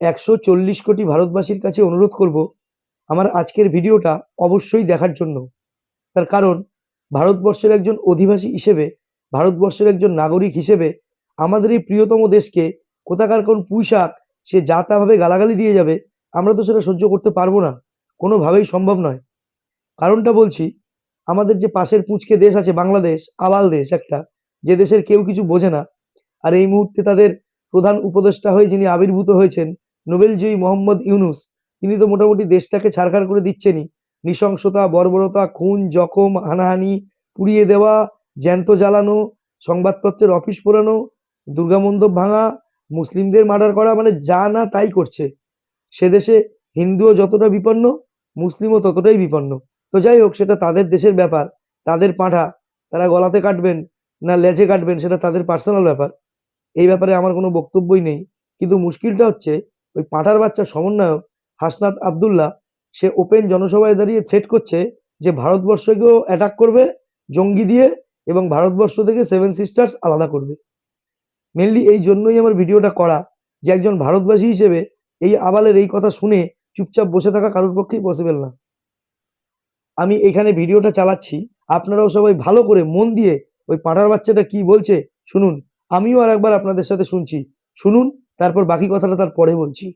একশো চল্লিশ কোটি ভারতবাসীর কাছে অনুরোধ করব আমার আজকের ভিডিওটা অবশ্যই দেখার জন্য। তার কারণ, ভারতবর্ষের একজন অধিবাসী হিসেবে, ভারতবর্ষের একজন নাগরিক হিসেবে আমাদের এই প্রিয়তম দেশকে কোথাকার কোন পুঁইশাক সে যা তাভাবে গালাগালি দিয়ে যাবে, আমরা তো সেটা সহ্য করতে পারব না। কোনোভাবেই সম্ভব নয়। কারণটা বলছি, আমাদের যে পাশের পুঁচকে দেশ আছে বাংলাদেশ, আবাল দেশ একটা, যে দেশের কেউ কিছু বোঝে না। আর এই মুহূর্তে তাদের প্রধান উপদেষ্টা হয়ে যিনি আবির্ভূত হয়েছেন নোবেলজয়ী মোহাম্মদ ইউনুস। তিনি তো মোটামুটি দেশটাকে ছাড়খাড় করে দিচ্ছেনই। নৃশংসতা, বর্বরতা, খুন, জখম, হানাহানি, পুড়িয়ে দেওয়া, জ্যান্ত জ্বালানো, সংবাদপত্রের অফিস পোড়ানো, দুর্গা মণ্ডপ ভাঙা, মুসলিমদের মার্ডার করা মানে যা না তাই করছে। সে দেশে হিন্দুও যতটা বিপন্ন, মুসলিমও ততটাই বিপন্ন। তো যাই হোক, সেটা তাদের দেশের ব্যাপার, তাদের পাঁঠা, তারা গলাতে কাটবেন না লেজে কাটবেন, সেটা তাদের পার্সোনাল ব্যাপার। এই ব্যাপারে আমার কোনো বক্তব্যই নেই। কিন্তু মুশকিলটা হচ্ছে ওই পাঁঠার বাচ্চা সমন্বয়ক হাসনাত আবদুল্লাহ, সে ওপেন জনসভায় দাঁড়িয়ে থ্রেট করছে যে ভারতবর্ষকেও অ্যাটাক করবে, জঙ্গি দিয়ে এবং ভারতবর্ষ থেকে সেভেন সিস্টার্স আলাদা করবে। মেনলি এই জন্যই আমার ভিডিওটা করা যে একজন ভারতবাসী হিসেবে এই আবালের এই কথা শুনে চুপচাপ বসে থাকা কারোর পক্ষেই পসিবল না। আমি এখানে ভিডিওটা চালাচ্ছি, আপনারাও সবাই ভালো করে মন দিয়ে ওই পাঁঠার বাচ্চাটা কি বলছে শুনুন। আমিও আর একবার আপনাদের সাথে শুনছি। শুনুন তারপর বাকি কথাটা তার পরে বলছি।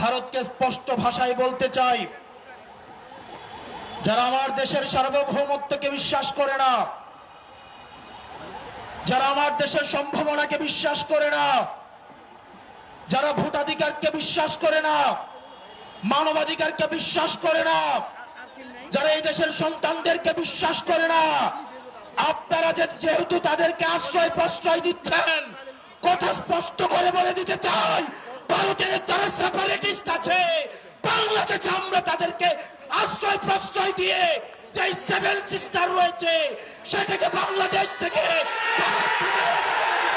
ভারতকে স্পষ্ট ভাষায় বলতে চাই, যারা আমার দেশের সার্বভৌমত্বকে বিশ্বাস করে না, যারা আমার দেশের সম্ভাবনাকে বিশ্বাস করে না যারা ভোটাধিকারকে বিশ্বাস করে না, মানবাধিকারকে বিশ্বাস করে না, যারা এই দেশের সন্তানদেরকে বিশ্বাস করে না, আপনারা যেহেতু তাদেরকে আশ্রয় প্রশ্রয় দিচ্ছেন, কথা স্পষ্ট করে বলে দিতে চাই, ভারতের যারা সেপারেটিস্ট আছে, বাংলাদেশে আমরা তাদেরকে আশ্রয় প্রশ্রয় দিয়ে যে সেভেন সিস্টার রয়েছে, সেটাকে বাংলাদেশ থেকে ভারত থেকে আলাদা করে দিব।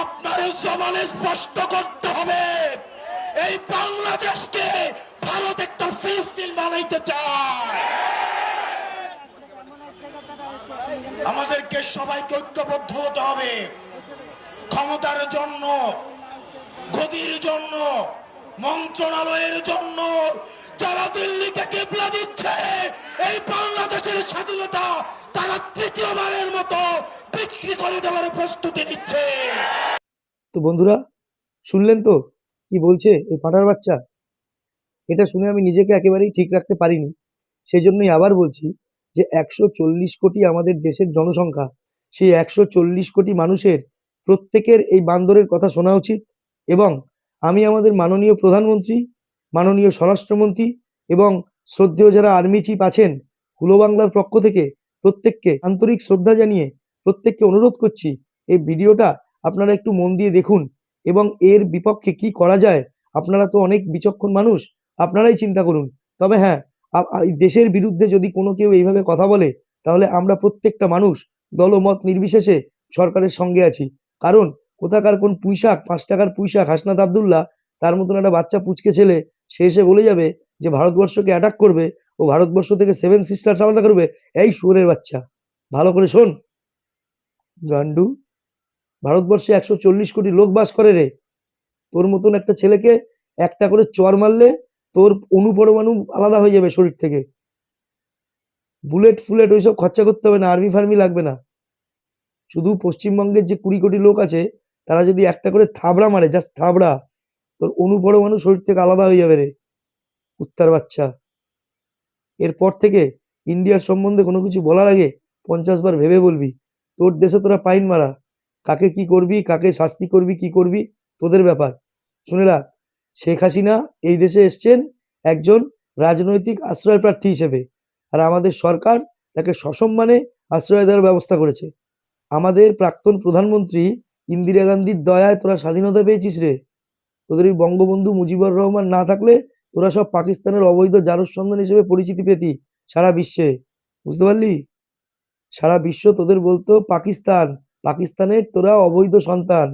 আপনার জমানে স্পষ্ট করতে হবে। এই বাংলাদেশকে ভারত একটা ফিলিস্তিন বানাইতে চায়। আমাদেরকে সবাইকে ঐক্যবদ্ধ হতে হবে। ক্ষমতার জন্য, গদির জন্য মন্ত্রণালয়ের জন্য যারা দিল্লিকে কিবলা দিচ্ছে, এই বাংলাদেশের স্বাধীনতা তারা তৃতীয়বারের মতো বিক্রি করে দেওয়ার প্রস্তুতি নিচ্ছে। তো বন্ধুরা, শুনলেন তো কি বলছে এই পাঁঠার বাচ্চা? এটা শুনে আমি নিজেকে একেবারেই ঠিক রাখতে পারিনি। সেই জন্যই আবার বলছি যে একশো চল্লিশ কোটি আমাদের দেশের জনসংখ্যা, সেই একশো চল্লিশ কোটি মানুষের প্রত্যেকের এই বান্দরের কথা শোনা উচিত এবং আমি আমাদের মাননীয় প্রধানমন্ত্রী, মাননীয় স্বরাষ্ট্রমন্ত্রী এবং শ্রদ্ধেয় যারা আর্মি চিফ আছেন হুলো বাংলার পক্ষ থেকে প্রত্যেককে আন্তরিক শ্রদ্ধা জানিয়ে প্রত্যেককে অনুরোধ করছি, এই ভিডিওটা আপনারা একটু মন দিয়ে দেখুন এবং এর বিপক্ষে কি করা যায়, আপনারা তো অনেক বিচক্ষণ মানুষ, আপনারাই চিন্তা করুন। তবে হ্যাঁ দেশের বিরুদ্ধে যদি কোনো কেউ এইভাবে কথা বলে, তাহলে আমরা প্রত্যেকটা মানুষ দলমত নির্বিশেষে সরকারের সঙ্গে আছি। কারণ কোথাকার কোন পুঁইশাক, পাঁচ টাকার পুঁইশাক, হাসনাত আবদুল্লাহ, তার মতন একটা বাচ্চা পুচকে ছেলে, সে এসে বলে যাবে যে ভারতবর্ষকে অ্যাটাক করবে ও ভারতবর্ষ থেকে সেভেন সিস্টার্স আলাদা করবে। এই সুরের বাচ্চা। ভালো করে শোন। গান্ডু ভারতবর্ষে একশো চল্লিশ কোটি লোক বাস করে রে। তোর মতন একটা ছেলেকে একটা করে চর মারলে তোর অনুপরমাণু আলাদা হয়ে যাবে শরীর থেকে। বুলেট ফুলেট ওইসব খরচা করতে হবে না, আর্মি ফার্মি লাগবে না। শুধু পশ্চিমবঙ্গের যে কুড়ি কোটি লোক আছে তারা যদি একটা করে থাবড়া মারে জাস্ট থাবড়া, তোর অনুপরমাণু শরীর থেকে আলাদা হয়ে যাবে রে উত্তর বাচ্চা। এরপর থেকে ইন্ডিয়ার সম্বন্ধে কোনো কিছু বলার আগে পঞ্চাশ বার ভেবে বলবি, তোর দেশে তোরা পাইন মারা। কাকে কি করবি, কাকে শাস্তি করবি, কি করবি, তোদের ব্যাপার। শুনে রাখ, শেখ হাসিনা এই দেশে এসছেন একজন রাজনৈতিক আশ্রয় প্রার্থী হিসেবে, আর আমাদের সরকার তাকে সসম্মানে আশ্রয় দেওয়ার ব্যবস্থা করেছে। আমাদের প্রাক্তন প্রধানমন্ত্রী ইন্দিরা গান্ধীর দয়ায় তোরা স্বাধীনতা পেয়েছিস রে। তোদের এই বঙ্গবন্ধু মুজিবুর রহমান না থাকলে তোরা সব পাকিস্তানের অবৈধ জারসন্ধান হিসেবে পরিচিতি পেতি সারা বিশ্বে। বুঝতে পারলি? সারা বিশ্ব তোদের বলতো, পাকিস্তান, পাকিস্তানের তোরা অবৈধ সন্তান।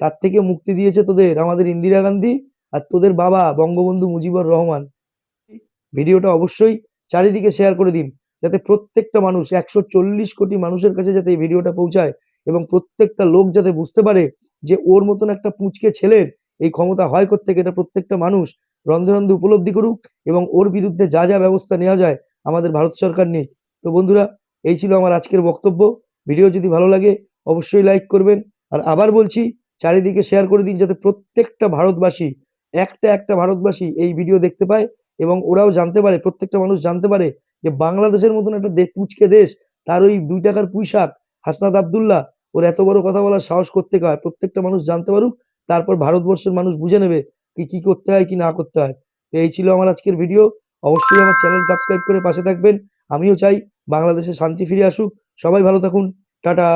তার থেকে মুক্তি দিয়েছে তোদের, আমাদের ইন্দিরা গান্ধী আর তোদের বাবা বঙ্গবন্ধু মুজিবুর রহমান। ভিডিওটা অবশ্যই চারিদিকে শেয়ার করে দিন, যাতে প্রত্যেকটা মানুষ একশো চল্লিশ কোটি মানুষের কাছে যাতে এই ভিডিওটা পৌঁছায়। এবং প্রত্যেকটা লোক যাতে বুঝতে পারে যে ওর মতন একটা পুঁচকে ছেলের এই ক্ষমতা হয় থেকে এটা প্রত্যেকটা মানুষ রন্ধে রন্ধে উপলব্ধি করুক এবং ওর বিরুদ্ধে যা যা ব্যবস্থা নেওয়া যায় আমাদের ভারত সরকার নিক। তো বন্ধুরা, এই ছিল আমার আজকের বক্তব্য। ভিডিও যদি ভালো লাগে, অবশ্যই লাইক করবেন। আর আবার বলছি, চারিদিকে শেয়ার করে দিন যাতে প্রত্যেকটা ভারতবাসী, একটা একটা ভারতবাসী এই ভিডিও দেখতে পায় এবং ওরাও জানতে পারে, প্রত্যেকটা মানুষ জানতে পারে যে বাংলাদেশের মতন একটা দে, পুচকে দেশ, তার ওই দুই টাকার পুঁইশাক হাসনাত আবদুল্লাহ ওর এত বড় কথা বলার সাহস করতে হয় প্রত্যেকটা মানুষ জানতে পারুক, তারপর ভারতবর্ষের মানুষ বুঝে নেবে কি কি করতে হয়, কি না করতে হয়। তো এই ছিল আমার আজকের ভিডিও অবশ্যই আমার চ্যানেল সাবস্ক্রাইব করে পাশে থাকবেন। আমিও চাই বাংলাদেশে শান্তি ফিরে আসুক। সবাই ভালো থাকুন। টাটা।